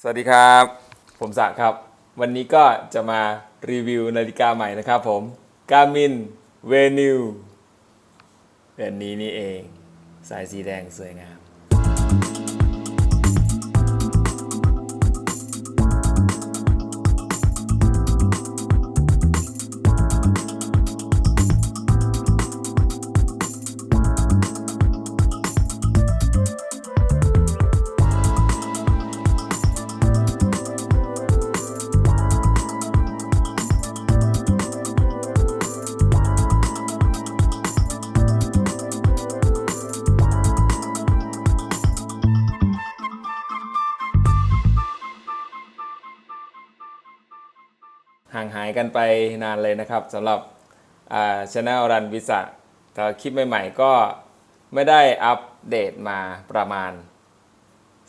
สวัสดีครับ ผมศักดิ์ครับ วันนี้ก็จะมารีวิวนาฬิกาใหม่นะครับผม Garmin Venue เรือนนี้นี่เอง สายสีแดงสวยงาม กันไปนานเลยนะครับสำหรับช anel รันวิสะแต่คลิปใหม่ๆก็ไม่ได้อัปเดตมาประมาณ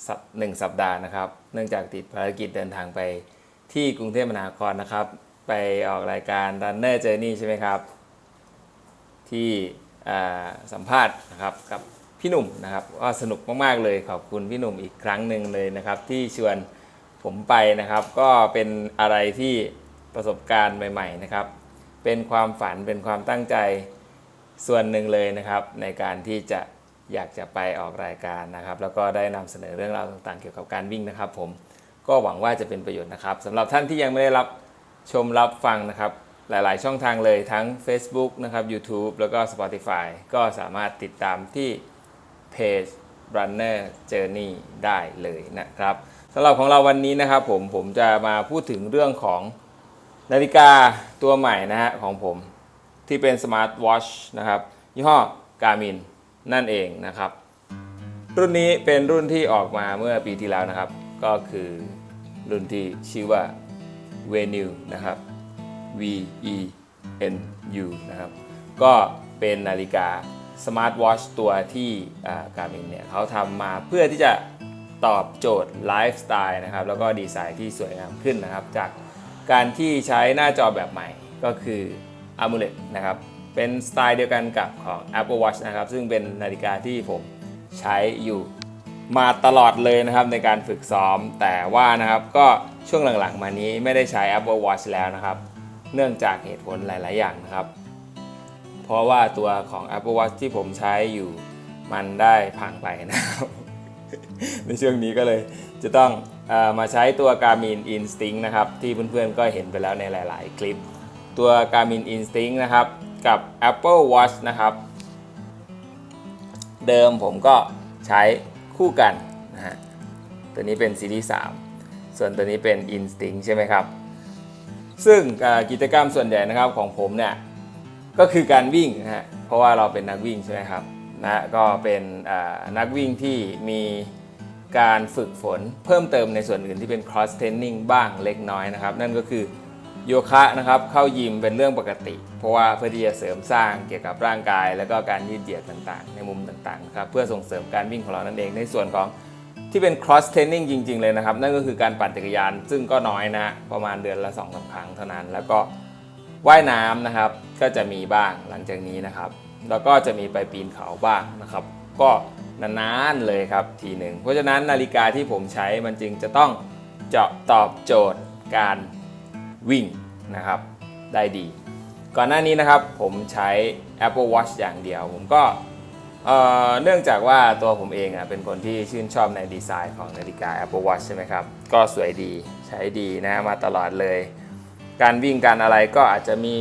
สัปหนึ่งสัปดาห์นะครับ เนื่องจากติดภารกิจเดินทางไปที่กรุงเทพมหานครนะครับ ไปออกรายการ Runner Journey ใช่ไหมครับ ที่สัมภาษณ์นะครับกับพี่หนุ่มนะครับก็สนุกมากๆเลยขอบคุณพี่หนุ่มอีกครั้งหนึ่งเลยนะครับ ที่ชวนผมไปนะครับ ก็เป็นอะไรที่ ประสบการณ์ใหม่ ๆ นะครับ เป็นความฝันเป็นความตั้งใจส่วนหนึ่งเลยนะครับ ในการที่จะอยากจะไปออกรายการนะครับ แล้วก็ได้นำเสนอเรื่องราวต่างๆ เกี่ยวกับการวิ่งนะครับ ผมก็หวังว่าจะเป็นประโยชน์นะครับสำหรับท่านที่ยังไม่ได้รับชมรับฟังนะครับ หลายๆ ช่องทางเลยทั้ง Facebook นะครับ YouTube แล้วก็ Spotify ก็สามารถติดตามที่เพจ Runner Journey ได้เลยนะครับสำหรับของเราวันนี้นะครับผมผมจะมาพูดถึงเรื่องของ นาฬิกาตัวใหม่นะฮะของผมที่เป็น Smart Watch นะครับยี่ห้อ Garmin นั่นเองนะครับ รุ่นนี้เป็นรุ่นที่ออกมาเมื่อปีที่แล้วนะครับ ก็คือรุ่นที่ชื่อว่า Venue นะครับ V E N U นะครับ ก็เป็นนาฬิกาสมาร์ทวอชตัวที่การมินเนี่ยเขาทำมาเพื่อที่จะตอบโจทย์ไลฟ์สไตล์นะครับ แล้วก็ดีไซน์ที่สวยงามขึ้นนะครับ จาก การที่ใช้หน้าจอแบบใหม่ก็คือ AMOLED นะครับเป็นสไตล์เดียวกันกับของ Apple Watch นะครับซึ่งเป็นนาฬิกาที่ผมใช้อยู่มาตลอดเลยนะครับในการฝึกซ้อมแต่ว่านะครับก็ช่วงหลังๆ มานี้ไม่ได้ใช้ Apple Watch แล้วนะครับ เนื่องจากเหตุผลหลาย ๆ อย่างนะครับ เพราะว่าตัวของ Apple Watch ที่ผมใช้อยู่มันได้พังไปนะครับ ในช่วงนี้ก็เลยจะต้อง มาใช้ตัว Garmin Instinct นะครับที่เพื่อนๆก็เห็นไปแล้วในหลาย ๆ คลิป ตัว Garmin Instinct นะครับกับ Apple Watch นะครับ เดิมผมก็ใช้คู่กันนะฮะตัวนี้เป็นซีรีส์3ส่วนตัวนี้เป็น Instinct ใช่ไหมครับ ซึ่งกิจกรรมส่วนใหญ่นะครับของผมเนี่ยก็คือการวิ่งนะฮะเพราะว่าเราเป็นนักวิ่งใช่ไหมครับนะก็เป็นนักวิ่งที่มี การฝึกฝนเพิ่มเติมในส่วนอื่นที่เป็น cross training บ้างเล็กน้อยนะครับ นั่นก็คือโยคะนะครับเข้ายิมเป็นเรื่องปกติ เพราะว่าเพื่อที่จะเสริมสร้างเกี่ยวกับร่างกาย แล้วก็การยืดเหยียดต่างๆ ในมุมต่างๆนะครับเพื่อส่งเสริมการวิ่งของเรานั่นเองในส่วนของที่เป็น cross training จริง ๆ เลยนะครับ นั่นก็คือการปั่นจักรยาน ซึ่งก็น้อยนะฮะประมาณเดือนละ2อสครั้งเท่านั้น แล้วก็ว่ายน้ำนะครับ ก็จะมีบ้างหลังจากนี้นะครับ แล้วก็จะมีไปปีนเขาบ้างนะครับ ก็ นานๆเลยครับทีหนึ่งเพราะฉะนั้นนาฬิกาที่ผมใช้มันจึงจะต้องเจาะตอบโจทย์การวิ่งนะครับได้ดี ก่อนหน้านี้นะครับผมใช้ Apple Watch อย่างเดียว ผมก็เอ่อเนื่องจากว่าตัวผมเองอะเป็นคนที่ชื่นชอบในดีไซน์ของนาฬิกา Apple Watch ใช่ไหมครับ ก็สวยดีใช้ดีนะมาตลอดเลย การวิ่งการอะไรก็อาจจะมี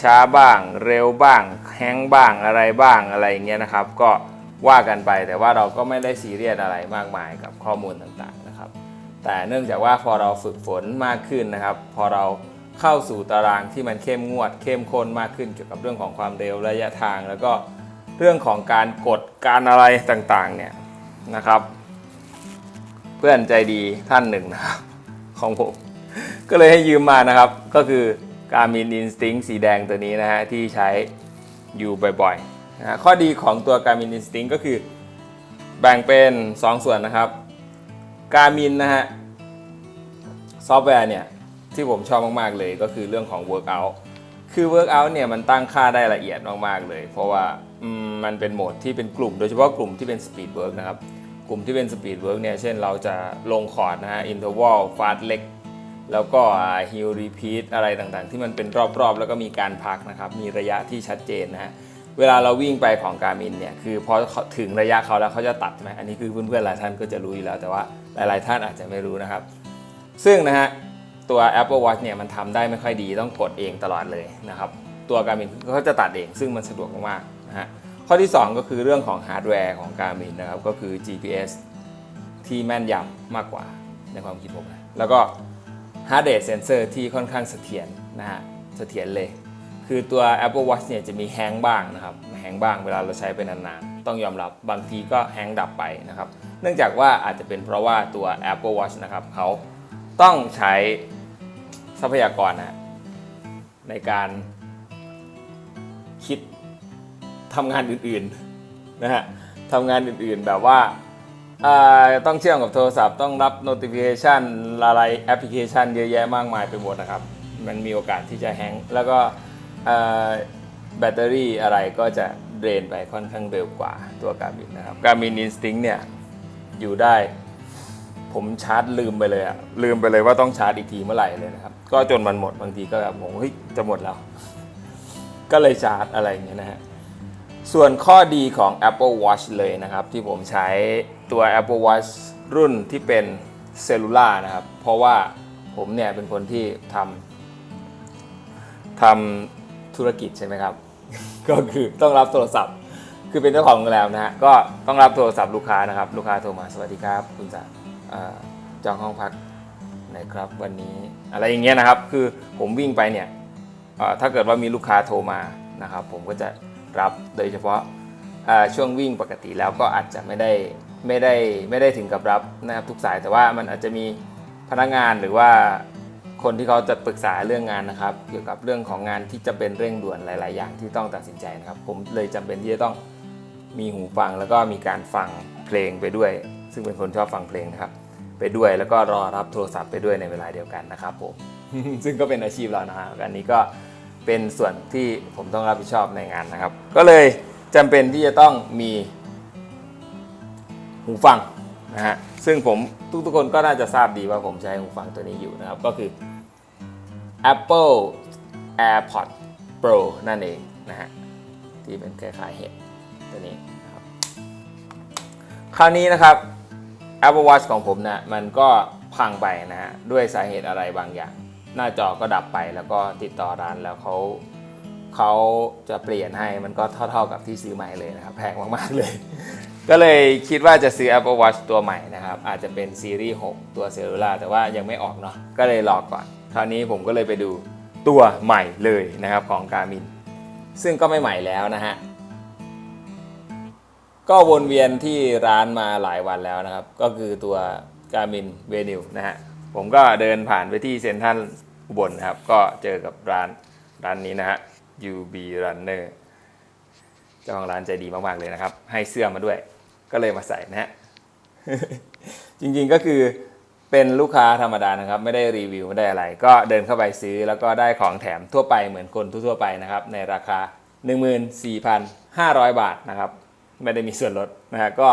ช้าบ้างเร็วบ้างแห้งบ้างอะไรบ้างอะไรเงี้ยนะครับ ก็ ว่ากันไป แต่ว่าเราก็ไม่ได้ซีเรียสอะไรมากมายกับข้อมูลต่างๆนะครับ แต่เนื่องจากว่าพอเราฝึกฝนมากขึ้นนะครับ พอเราเข้าสู่ตารางที่มันเข้มงวด เข้มข้นมากขึ้นเกี่ยวกับเรื่องของความเร็วระยะทาง แล้วก็เรื่องของการกดการอะไรต่างๆเนี่ยนะครับ เพื่อนใจดีท่านหนึ่งนะครับของผมก็เลยให้ยืมมานะครับ ก็คือ Garmin Instinct สีแดงตัวนี้นะฮะที่ใช้อยู่บ่อยๆ นะข้อดีของตัว Garmin Instinct ก็คือแบ่งเป็น 2 ส่วนนะครับ Garmin นะฮะซอฟต์แวร์เนี่ย ที่ผมชอบมาก ๆ เลยก็คือเรื่องของ Workout คือ Workout เนี่ย มันตั้งค่าได้ละเอียดมาก ๆ เลย เพราะว่ามันเป็นโหมดที่เป็นกลุ่ม โดยเฉพาะกลุ่มที่เป็น Speed Work นะครับ กลุ่มที่เป็น Speed Work เนี่ย เช่นเราจะลงคอร์ดนะฮะ Interval Fast เล็กแล้วก็ Hill Repeat อะไรต่างๆ ที่มันเป็นรอบๆ แล้วก็มีการพักนะครับ มีระยะที่ชัดเจนนะฮะ เวลาเราวิ่งไปของการมินเนี่ยคือพอถึงระยะเขาแล้วเขาจะตัดไหมอันนี้คือเพื่อนๆหลายท่านก็จะรู้อยู่แล้ว แต่ว่าหลายๆท่านอาจจะไม่รู้นะครับ ซึ่งนะฮะตัว Apple Watch เนี่ยมันทำได้ไม่ค่อยดีต้องกดเองตลอดเลยนะครับ ตัว Garmin เขาจะตัดเองซึ่งมันสะดวกมากๆนะฮะข้อที่ 2 ก็คือเรื่องของฮาร์ดแวร์ของ Garmin นะครับก็คือ GPS ที่แม่นยำมากกว่าในความคิดผมนะแล้วก็ Heart Rate Sensor ที่ค่อนข้างเสถียรนะฮะเสถียรเลย คือตัว Apple Watch เนี่ยจะมีแฮงบ้างนะครับแฮงบ้างเวลาเราใช้ไปนานๆ ต้องยอมรับบางทีก็แฮงดับไปนะครับ เนื่องจากว่าอาจจะเป็นเพราะว่าตัว Apple Watch นะครับเขาต้องใช้ทรัพยากรนะฮะในการคิดทำงานอื่นๆนะฮะทำงานอื่นๆแบบว่าต้องเชื่อมกับโทรศัพท์ต้องรับ notification อะไรแอปพลิเคชันเยอะแยะมากมายไปหมดนะครับ มันมีโอกาสที่จะแฮงแล้วก็ แบตเตอรี่อะไรก็จะเดรนไปค่อนข้างเร็วกว่าตัวการบินนะครับการบิน Instinct เนี่ยอยู่ได้ ผมชาร์จลืมไปเลยอะลืมไปเลยว่าต้องชาร์จอีกทีเมื่อไหร่เลยนะครับ ก็จนมันหมดบางทีก็แบบงงเฮ้ยจะหมดแล้ว ก็เลยชาร์จอะไรอย่างเงี้ยนะฮะส่วนข้อดีของ Apple Watch เลยนะครับ ที่ผมใช้ตัว Apple Watch รุ่นที่เป็นเซลลูล่านะครับ เพราะว่าผมเนี่ยเป็นคนที่ทำทำ ธุรกิจใช่ไหมครับ ก็คือต้องรับโทรศัพท์ คือเป็นเจ้าของโรงแรมนะฮะ ก็ต้องรับโทรศัพท์ลูกค้านะครับ ลูกค้าโทรมา สวัสดีครับ คุณจะจองห้องพักไหนครับ วันนี้ อะไรอย่างเงี้ยนะครับ คือผมวิ่งไปเนี่ยถ้าเกิดว่ามีลูกค้าโทรมานะครับ ผมก็จะรับโดยเฉพาะช่วงวิ่งปกติแล้วก็อาจจะไม่ได้ไม่ได้ไม่ได้ถึงกับรับนะครับทุกสายแต่ว่ามันอาจจะมีพนักงานหรือว่า คนที่เขาจะปรึกษาเรื่องงานนะครับ เกี่ยวกับเรื่องของงานที่จะเป็นเร่งด่วนหลาย ๆ อย่างที่ต้องตัดสินใจนะครับ ผมเลยจำเป็นที่จะต้องมีหูฟังแล้วก็มีการฟังเพลงไปด้วย ซึ่งเป็นคนชอบฟังเพลงนะครับ ไปด้วยแล้วก็รอรับโทรศัพท์ไปด้วยในเวลาเดียวกันนะครับผมซึ่งก็เป็นอาชีพเรานะฮะอันนี้ก็เป็นส่วนที่ผมต้องรับผิดชอบในงานนะครับ ก็เลยจำเป็นที่จะต้องมีหูฟังนะฮะซึ่งผมทุกๆคนก็น่าจะทราบดีว่าผมใช้หูฟังตัวนี้อยู่นะครับ ก็คือ Apple AirPods Pro นั่นเองนะฮะที่เป็นคล้ายๆเห็ดตัวนี้นะครับคราวนี้นะครับ Apple Watch ของผมนะมันก็พังไปนะฮะด้วยสาเหตุอะไรบางอย่าง หน้าจอก็ดับไปแล้วก็ติดต่อร้านแล้วเขาเขาจะเปลี่ยนให้มันก็เท่า ๆกับที่ซื้อใหม่เลยนะครับ แพงมาก ๆ เลย ก็เลยคิดว่าจะซื้อ Apple Watch ตัวใหม่นะครับ อาจจะเป็นซีรีส์ 6 ตัวเซลลูล่าแต่ว่ายังไม่ออกเนาะก็เลยรอก่อน คราวนี้ผมก็เลยไปดูตัวใหม่เลยนะครับของ Garmin ซึ่งก็ไม่ใหม่แล้วนะฮะก็วนเวียนที่ร้านมาหลายวันแล้วนะครับ ก็คือตัว Garmin Venue นะฮะผมก็เดินผ่านไปที่เซ็นทรัลอุบลนะครับ ก็เจอกับร้านร้านนี้นะฮะ UB Runner เจ้าของร้านใจดีมาก ๆ เลยนะครับ ให้เสื้อมาด้วย ก็เลยมาใส่นะฮะ จริงๆก็คือ เป็นลูกค้าธรรมดานะครับ ไม่ได้รีวิวไม่ได้อะไร ก็เดินเข้าไปซื้อแล้วก็ได้ของแถมทั่วไปเหมือนคนทั่วไปนะครับ ในราคา 14,500 บาทนะครับ ไม่ได้มีส่วนลดนะฮะก็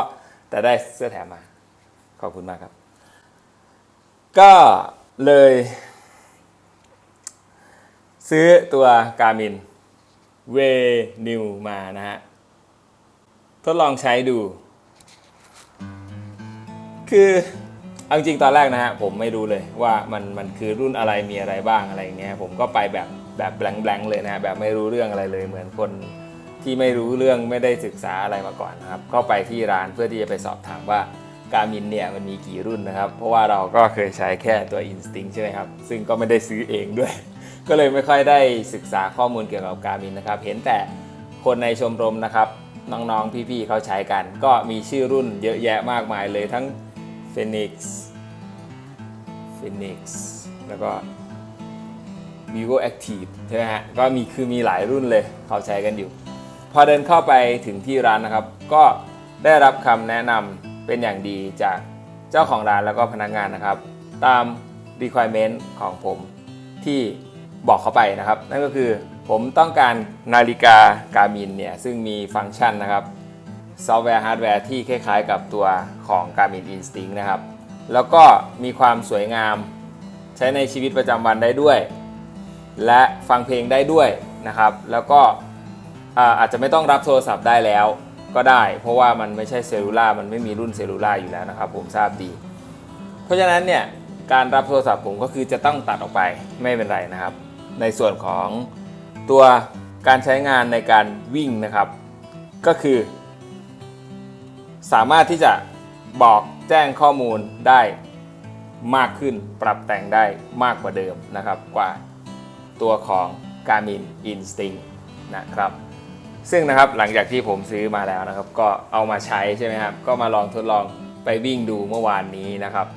แต่ได้เสื้อแถมมา ขอบคุณมากครับ ก็เลย ซื้อตัว Garmin w e New มานะฮะ ทดลองใช้ดู คือ เอาจริงตอนแรกนะฮะผมไม่รู้เลยว่ามันมันคือรุ่นอะไรมีอะไรบ้างอะไรอย่างเงี้ยผมก็ไปแบบแบบแบงค์ๆเลยนะฮะแบบไม่รู้เรื่องอะไรเลยเหมือนคนที่ไม่รู้เรื่องไม่ได้ศึกษาอะไรมาก่อนนะครับก็ไปที่ร้านเพื่อที่จะไปสอบถามว่าการมินเนี่ยมันมีกี่รุ่นนะครับ เพราะว่าเราก็เคยใช้แค่ตัว Instinct ใช่ไหมครับ ซึ่งก็ไม่ได้ซื้อเองด้วย ก็เลยไม่ค่อยได้ศึกษาข้อมูลเกี่ยวกับการมินนะครับ เห็นแต่คนในชมรมนะครับ น้องๆ พี่ๆเขาใช้กัน ก็มีชื่อรุ่นเยอะแยะมากมายเลยทั้ง Phoenix Phoenix แล้วก็ vivo active ใช่ไหมฮะ ก็มีคือมีหลายรุ่นเลยเขาใช้กันอยู่ พอเดินเข้าไปถึงที่ร้านนะครับ ก็ได้รับคำแนะนำเป็นอย่างดีจากเจ้าของร้านแล้วก็พนักงานนะครับ ตาม requirement ของผมที่บอกเขาไปนะครับ นั่นก็คือผมต้องการนาฬิกาการมินเนี่ย ซึ่งมีฟังก์ชันนะครับ ซอฟต์แวร์ฮาร์ดแวร์ที่คล้ายๆ กับตัวของ Garmin Instinct นะครับ แล้วก็มีความสวยงามใช้ในชีวิตประจำวันได้ด้วย และฟังเพลงได้ด้วยนะครับ แล้วก็อ่าอาจจะไม่ต้องรับโทรศัพท์ได้แล้วก็ได้ เพราะว่ามันไม่ใช่เซลลูล่ามันไม่มีรุ่นเซลลูล่าอยู่แล้วนะครับผมทราบดี เพราะฉะนั้นเนี่ยการรับโทรศัพท์ผมก็คือจะต้องตัดออกไปไม่เป็นไรนะครับ ในส่วนของตัวการใช้งานในการวิ่งนะครับ ก็คือ สามารถที่จะบอกแจ้งข้อมูลได้มากขึ้นปรับแต่งได้มากกว่าเดิมนะครับกว่าตัวของ Garmin Instinct นะครับ ซึ่งนะครับหลังจากที่ผมซื้อมาแล้วนะครับ ก็เอามาใช้ใช่ไหมครับ ก็มาลองทดลองไปวิ่งดูเมื่อวานนี้นะครับ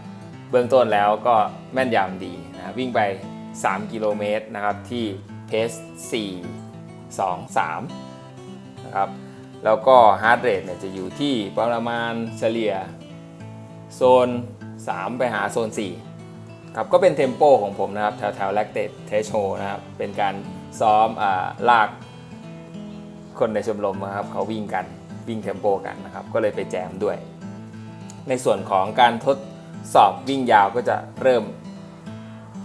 เบื้องต้นแล้วก็แม่นยำดีนะวิ่งไป 3 กิโลเมตรนะครับที่เพส4 2 3 นะครับ แล้วก็ฮาร์ดเรทเนี่ยจะอยู่ที่ประมาณเฉลี่ยโซน 3 ไปหาโซน 4 ครับก็เป็นเทมโปของผมนะครับ แถวแถวแลคเตดเทชโชนะครับ เป็นการซ้อมอ่าลากคนในชมรมนะครับ เขาวิ่งกันวิ่งเทมโปกันนะครับ ก็เลยไปแจมด้วย ในส่วนของการทดสอบวิ่งยาวก็จะเริ่ม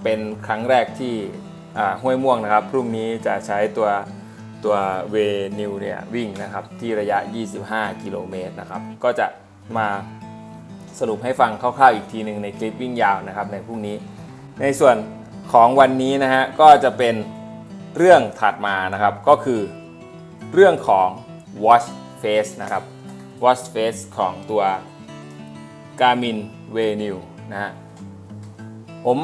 เป็นครั้งแรกที่ห้วยม่วงนะครับ พรุ่งนี้จะใช้ตัว ตัวเวนิวเนี่ยวิ่งนะครับที่ระยะ 25 กิโลเมตรนะครับก็จะมาสรุปให้ฟังคร่าวๆอีกทีหนึ่งในคลิปวิ่งยาวนะครับในพรุ่งนี้ ในส่วนของวันนี้นะฮะก็จะเป็นเรื่องถัดมานะครับก็คือเรื่องของ watch face นะครับ watch face ของตัว Garmin Venue นะฮะผม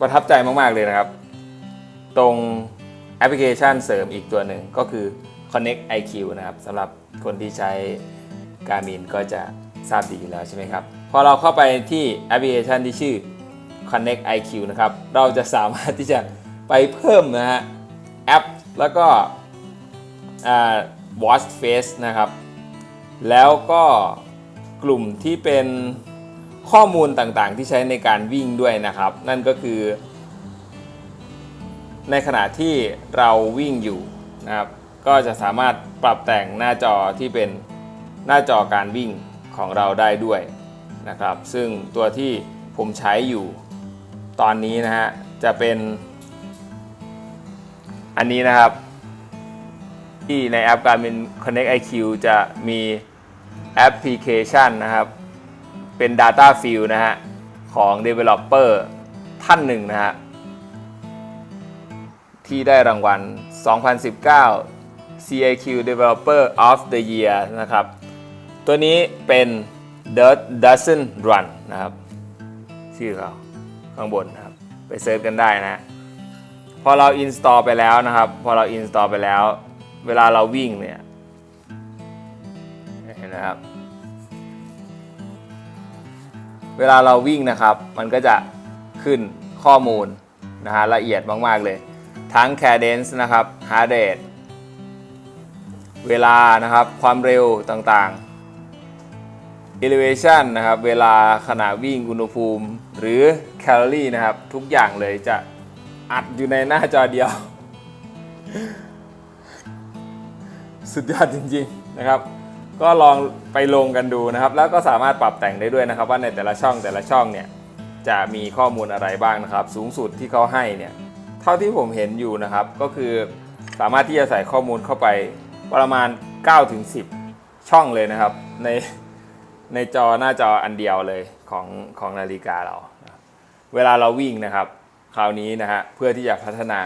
ประทับใจมาก ๆ เลยนะครับ ตรง แอปพลิเคชันเสริมอีกตัวหนึ่งก็คือ Connect IQ นะครับสำหรับคนที่ใช้ Garmin ก็จะทราบดีอยู่แล้วใช่ไหมครับ พอเราเข้าไปที่แอปพลิเคชันที่ชื่อ Connect IQ นะครับ เราจะสามารถที่จะไปเพิ่มนะฮะแอปแล้วก็ Watch Face นะครับ แล้วก็กลุ่มที่เป็นข้อมูลต่างๆ ที่ใช้ในการวิ่งด้วยนะครับ นั่นก็คือ ในขณะที่เราวิ่งอยู่นะครับ ก็จะสามารถปรับแต่งหน้าจอที่เป็นหน้าจอการวิ่งของเราได้ด้วยนะครับ ซึ่งตัวที่ผมใช้อยู่ตอนนี้นะฮะจะเป็น อันนี้นะครับ ที่ในแอป Garmin Connect IQ จะมีแอปพลิเคชันนะครับ เป็น Data Field นะฮะของ Developer ท่านหนึ่งนะฮะ ที่ได้รางวัล 2019 CIQ Developer of the Year นะครับ ตัวนี้เป็น Dirt Doesn't Run นะครับ ชื่อเขาข้างบนนะครับ ไปเซิร์ชกันได้นะ พอเรา install ไปแล้วนะครับ พอเรา install ไปแล้ว เวลาเราวิ่งเนี่ย เห็นนะครับ เวลาเราวิ่งนะครับ มันก็จะขึ้นข้อมูลนะฮะละเอียดมาก ๆ เลย ทั้ง cadence นะครับ heart rate เวลานะครับความเร็วต่างๆ elevation นะครับเวลาขณะวิ่งอุณหภูมิ หรือแคลอรี่นะครับทุกอย่างเลยจะอัดอยู่ในหน้าจอเดียว สุดยอดจริงๆนะครับก็ลองไปลงกันดูนะครับ แล้วก็สามารถปรับแต่งได้ด้วยนะครับ ว่าในแต่ละช่องแต่ละช่องเนี่ยจะมีข้อมูลอะไรบ้างนะครับ สูงสุดที่เขาให้เนี่ย เท่าที่ผมเห็นอยู่นะครับ ก็คือสามารถที่จะใส่ข้อมูลเข้าไปประมาณ 9-10 ช่องเลยนะครับ ในในจอหน้าจออันเดียวเลยของของนาฬิกาเรา เวลาเราวิ่งนะครับ คราวนี้นะฮะเพื่อที่จะพัฒนา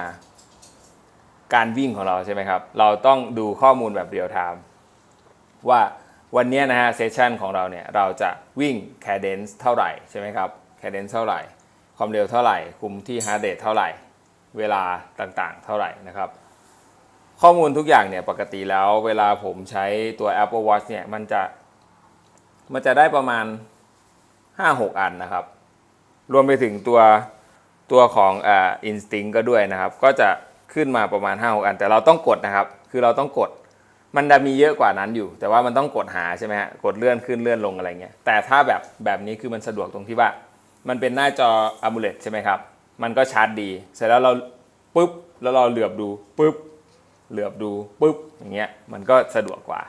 การวิ่งของเราใช่ไหมครับ เราต้องดูข้อมูลแบบเรียลไทม์ว่าวันนี้นะฮะเซสชันของเราเนี่ยเราจะวิ่ง cadence เท่าไหร่ใช่ไหมครับ cadence เท่าไหร่ ความเร็วเท่าไหร่ คุมที่ heart rate เท่าไหร่ เวลาต่างๆ เท่าไหร่นะครับ ข้อมูลทุกอย่างเนี่ยปกติแล้วเวลาผมใช้ตัว Apple Watch เนี่ยมันจะมันจะได้ประมาณ 5-6 อันนะครับ รวมไปถึงตัวตัวของอ่า Instinct ก็ด้วยนะครับ ก็จะขึ้นมาประมาณ 5-6 อัน แต่เราต้องกดนะครับ คือเราต้องกดมันจะมีเยอะกว่านั้นอยู่ แต่ว่ามันต้องกดหาใช่ไหมฮะกดเลื่อนขึ้นเลื่อนลงอะไรเงี้ยแต่ถ้าแบบแบบนี้คือมันสะดวกตรงที่ว่า มันเป็นหน้าจอ AMOLED ใช่ไหมครับ มันก็ชาร์จดี เสร็จแล้วเราปุ๊บแล้วเราเหลือบดูปุ๊บเหลือบดูปุ๊บอย่างเงี้ยมันก็สะดวกกว่า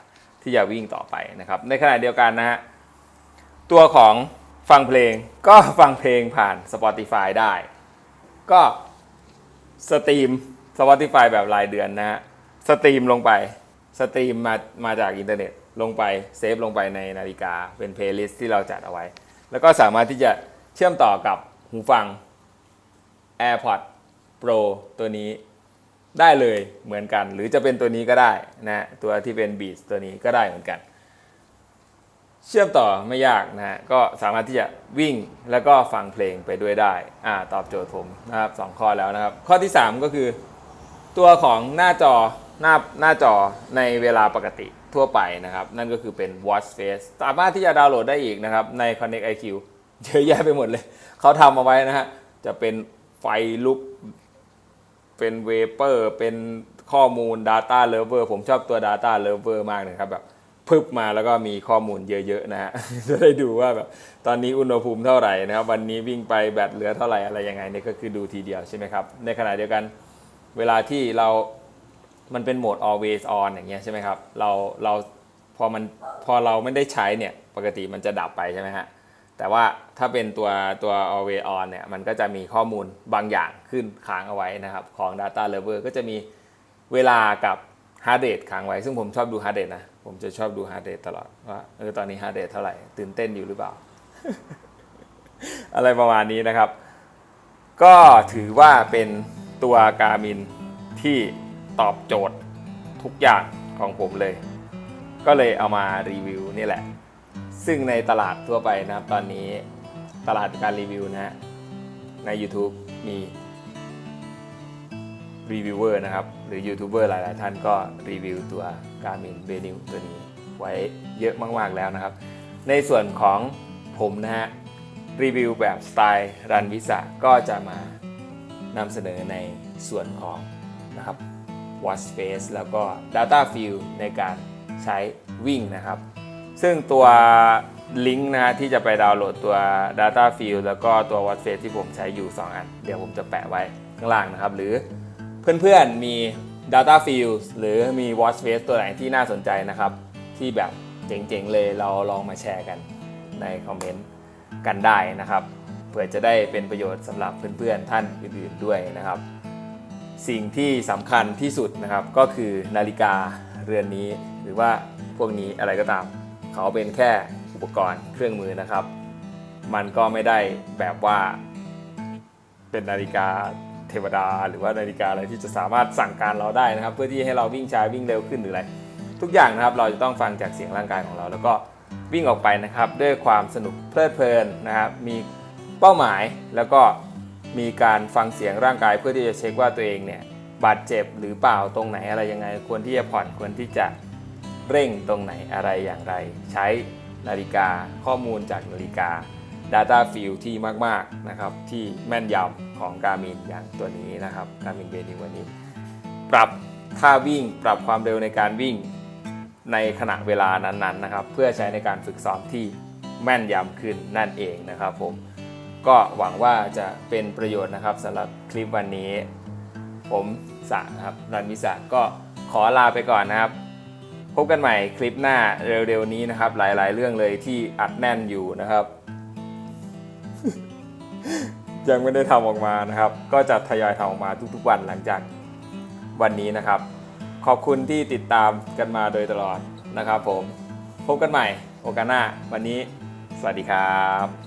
ที่จะวิ่งต่อไปนะครับ ในขณะเดียวกันนะฮะตัวของฟังเพลงก็ฟังเพลงผ่าน Spotify ได้ ก็สตรีม Spotify แบบรายเดือนนะฮะสตรีมลงไปสตรีมมามาจากอินเทอร์เน็ตลงไปเซฟลงไปในนาฬิกาเป็นเพลย์ลิสต์ที่เราจัดเอาไว้ แล้วก็สามารถที่จะเชื่อมต่อกับหูฟัง AirPods Pro ตัวนี้ได้เลยเหมือนกัน หรือจะเป็นตัวนี้ก็ได้นะฮะตัวที่เป็น Beats ตัวนี้ก็ได้เหมือนกัน เชื่อมต่อไม่ยากนะฮะก็สามารถที่จะวิ่งแล้วก็ฟังเพลงไปด้วยได้อ่าตอบโจทย์ผมนะครับสองข้อแล้วนะครับ ข้อที่ 3 ก็คือตัวของหน้าจอหน้าหน้าจอในเวลาปกติทั่วไปนะครับ นั่นก็คือเป็น Watch Face สามารถที่จะดาวน์โหลดได้อีกนะครับ ใน Connect IQ เยอะแยะไปหมดเลย เขาทำเอาไว้นะฮะ จะเป็น ฟลุก เป็นเวเปอร์ เป็นข้อมูล Data Lover ผมชอบตัว Data Lover มากเลยครับแบบพึบมาแล้วก็มีข้อมูลเยอะๆนะฮะ จะได้ดูว่าแบบตอนนี้อุณหภูมิเท่าไหร่นะครับ วันนี้วิ่งไปแบตเหลือเท่าไหร่อะไรยังไงเนี่ยก็คือดูทีเดียวใช่ไหมครับ ในขณะเดียวกันเวลาที่เรามันเป็นโหมด always on อย่างเงี้ยใช่ไหมครับ เราเราพอมันพอเราไม่ได้ใช้เนี่ยปกติมันจะดับไปใช่ไหมฮะ แต่ว่าถ้าเป็นตัวตัว always on เนี่ยมันก็จะมีข้อมูลบางอย่างขึ้นค้างเอาไว้นะครับ ของ data lover ก็จะมีเวลากับ hard rate ค้างไว้ ซึ่งผมชอบดู hard rate นะ ผมจะชอบดู hard rate ตลอดว่าเออตอนนี้ hard rate เท่าไหร่ ตื่นเต้นอยู่หรือเปล่า อะไรประมาณนี้นะครับ ก็ถือว่าเป็นตัวการมินที่ตอบโจทย์ทุกอย่างของผมเลย ก็เลยเอามารีวิวนี่แหละ ซึ่งในตลาดทั่วไปนะครับ ตอนนี้ตลาดการรีวิวนะฮะใน YouTube มีรีวิวเวอร์นะครับ หรือยูทูบเบอร์หลาย ๆ ท่านก็รีวิวตัว Garmin b e n i w ตัวนี้ไว้เยอะมาก ๆ แล้วนะครับ ในส่วนของผมนะฮะรีวิวแบบสไตล์รันวิสาก็จะมานำเสนอในส่วนของนะครับ Watch Face แล้วก็ Data Field ในการใช้วิ่งนะครับ ซึ่งตัวลิงก์นะที่จะไปดาวน์โหลดตัว Data Field แล้วก็ตัว w a t Face ที่ผมใช้อยู่ 2 อัน เดี๋ยวผมจะแปะไว้ข้างล่างนะครับ หรือเพื่อนๆมี Data Field หรือมี w a t Face ตัวไหนที่น่าสนใจนะครับ ที่แบบเจ๋งๆเลยเราลองมาแชร์กันในคอมเมนต์กันได้นะครับเพื่อจะได้เป็นประโยชน์สำหรับเพื่อนๆท่านอื่นๆด้วยนะครับ สิ่งที่สำคัญที่สุดนะครับก็คือนาฬิกาเรือนนี้หรือว่าพวกนี้อะไรก็ตาม เขาเป็นแค่อุปกรณ์เครื่องมือนะครับ มันก็ไม่ได้แบบว่า เป็นนาฬิกาเทวดา หรือว่านาฬิกาอะไรที่จะสามารถสั่งการเราได้นะครับ เพื่อที่ให้เราวิ่งช้าวิ่งเร็วขึ้นหรืออะไร ทุกอย่างนะครับเราจะต้องฟังจากเสียงร่างกายของเรา แล้วก็วิ่งออกไปนะครับ ด้วยความสนุกเพลิดเพลินนะครับมีเป้าหมายแล้วก็มีการฟังเสียงร่างกายเพื่อที่จะเช็คว่าตัวเองเนี่ยบาดเจ็บหรือเปล่าตรงไหนอะไรยังไง ควรที่จะผ่อนควรที่จะ เร่งตรงไหนอะไรอย่างไร ใช้นาฬิกาข้อมูลจากนาฬิกา Data Field ที่มากๆนะครับที่แม่นยำของ Garmin อย่างตัวนี้นะครับ Garmin b e n i วันนี้ ปรับท่าวิ่งปรับความเร็วในการวิ่งในขณะเวลานั้นๆนะครับ เพื่อใช้ในการฝึกซ้อมที่แม่นยำขึ้นนั่นเองนะครับผมก็หวังว่าจะเป็นประโยชน์นะครับสำหรับคลิปวันนี้ ผมสะครับรันมิสะก็ขอลาไปก่อนนะครับ พบกันใหม่คลิปหน้าเร็วๆนี้นะครับ หลายๆ เรื่องเลยที่อัดแน่นอยู่นะครับ ยังไม่ได้ทำออกมานะครับ ก็จะทยอยทำออกมาทุกๆวันหลังจากวันนี้นะครับ ขอบคุณที่ติดตามกันมาโดยตลอดนะครับ ผมพบกันใหม่โอกาสหน้าวันนี้ สวัสดีครับ